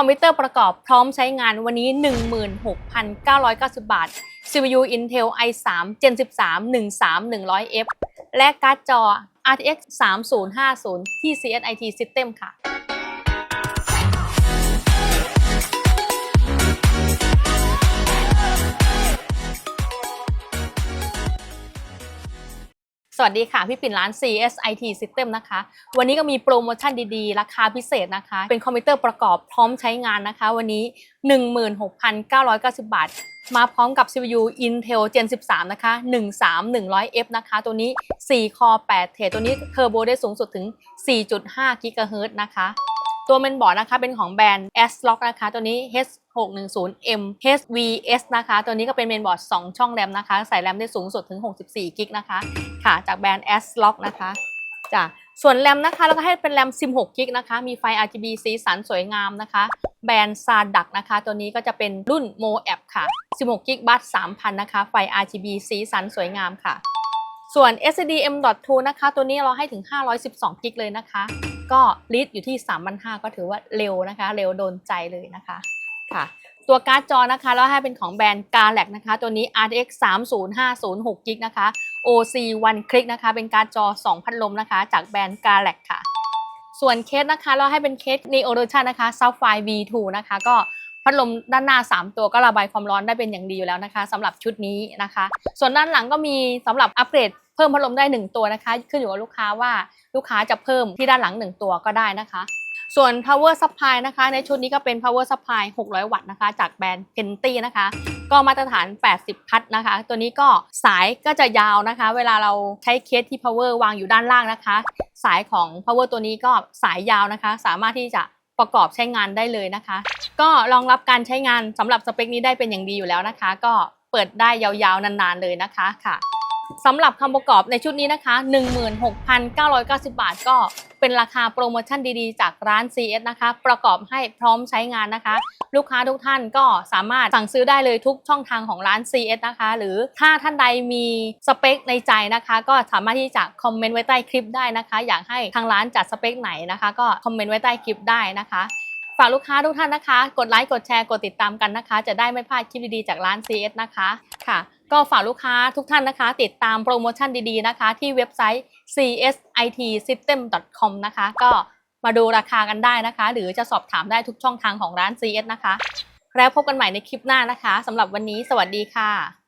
อมพิวเตอร์ประกอบพร้อมใช้งานวันนี้ 16,990 บาท CPU Intel i3 Gen 13 13100F และการ์ดจอ RTX 3050 ที่ CSIT System ค่ะ วัสดีค่ะ พี่ปิ่นร้าน CSIT System นะคะ วันนี้ก็มีโปรโมชั่นดีๆ ราคาพิเศษนะคะ เป็นคอมพิวเตอร์ประกอบพร้อมใช้งานนะคะ วันนี้ 16,990 บาท มาพร้อมกับ CPU Intel Gen 13 นะคะ 13100F นะคะ ตัวนี้ 4 คอ 8 เทรดตัวนี้เทอร์โบได้สูงสุดถึง 4.5 GHz นะคะ ตัวเมนบอร์ดนะคะเป็นของแบรนด์ S-Lock นะคะ ตัวนี้ H610M HVS นะคะ ตัวนี้ก็เป็นเมนบอร์ด 2 ช่องแรมนะคะ ใส่แรมได้สูงสุดถึง 64 กิกนะคะ ค่ะ จากแบรนด์ S-Lock นะคะจ้ะส่วนแรมนะคะแล้วก็ให้เป็นแรม 16 กิกนะคะ มีไฟ RGB สีสันสวยงามนะคะ แบรนด์ Sardak นะคะ ตัวนี้ก็จะเป็นรุ่น MoApp ค่ะ 16 กิกบัต3,000 นะคะ ไฟ RGB สีสันสวยงามค่ะ ส่วน SDM.2 นะคะ ตัวนี้เราให้ถึง 512 กิกเลยนะคะ ก็ลิตอยู่ที่ 3,500 ก็ถือว่าเร็วนะคะ เร็วโดนใจเลยนะคะค่ะ ตัวการ์ดจอนะคะแล้วให้เป็นของแบรนด์ Galax นะคะ ตัวนี้ RTX 3050 6 g b นะคะ OC One Click นะคะ เป็นการ์ดจอ 2 พัดลมนะคะ จากแบรนด์ Galax ค่ะ ส่วนเคสนะคะเราให้เป็นเคส Neo Edition นะคะ Sapphire V2 นะคะ ก็พัดลมด้านหน้า 3 ตัวก็ระบายความร้อนได้เป็นอย่างดีอยู่แล้วนะคะสำหรับชุดนี้นะคะ ส่วนด้านหลังก็มีสำหรับอัปเกรด พิ่มพัดลมได้ 1 ตัวนะคะ ขึ้นอยู่กับลูกค้าว่าลูกค้าจะเพิ่มที่ด้านหลัง 1 ตัวก็ได้นะคะ ส่วน power supply นะคะ ในชุดนี้ก็เป็น power supply 600 วัตต์นะคะ จากแบรนด์ Penti นะคะ ก็มาตรฐาน 80 พัทนะคะ ตัวนี้ก็สายก็จะยาวนะคะ เวลาเราใช้เคสที่ power วางอยู่ด้านล่างนะคะ สายของ power ตัวนี้ก็สายยาวนะคะ สามารถที่จะประกอบใช้งานได้เลยนะคะ ก็รองรับการใช้งานสำหรับสเปคนี้ได้เป็นอย่างดีอยู่แล้วนะคะ ก็เปิดได้ยาวๆนานๆเลยนะคะค่ะ สำหรับคำประกอบในชุดนี้นะคะ 16,990 บาทก็เป็นราคาโปรโมชั่นดีๆ จากร้าน CS นะคะ ประกอบให้พร้อมใช้งานนะคะ ลูกค้าทุกท่านก็สามารถสั่งซื้อได้เลยทุกช่องทางของร้าน CS นะคะ หรือถ้าท่านใดมีสเปคในใจนะคะ ก็สามารถที่จะคอมเมนต์ไว้ใต้คลิปได้นะคะ อยากให้ทางร้านจัดสเปคไหนนะคะ ก็คอมเมนต์ไว้ใต้คลิปได้นะคะ ฝากลูกค้าทุกท่านนะคะ กดไลค์กดแชร์กดติดตามกันนะคะ จะได้ไม่พลาดคลิปดีๆจากร้าน CS นะคะค่ะ ก็ฝากลูกค้าทุกท่านนะคะ ติดตามโปรโมชั่นดีๆนะคะ ที่เว็บไซต์ csitsystem.com นะคะ ก็มาดูราคากันได้นะคะ หรือจะสอบถามได้ทุกช่องทางของร้าน CS นะคะ แล้วพบกันใหม่ในคลิปหน้านะคะสำหรับวันนี้ สวัสดีค่ะ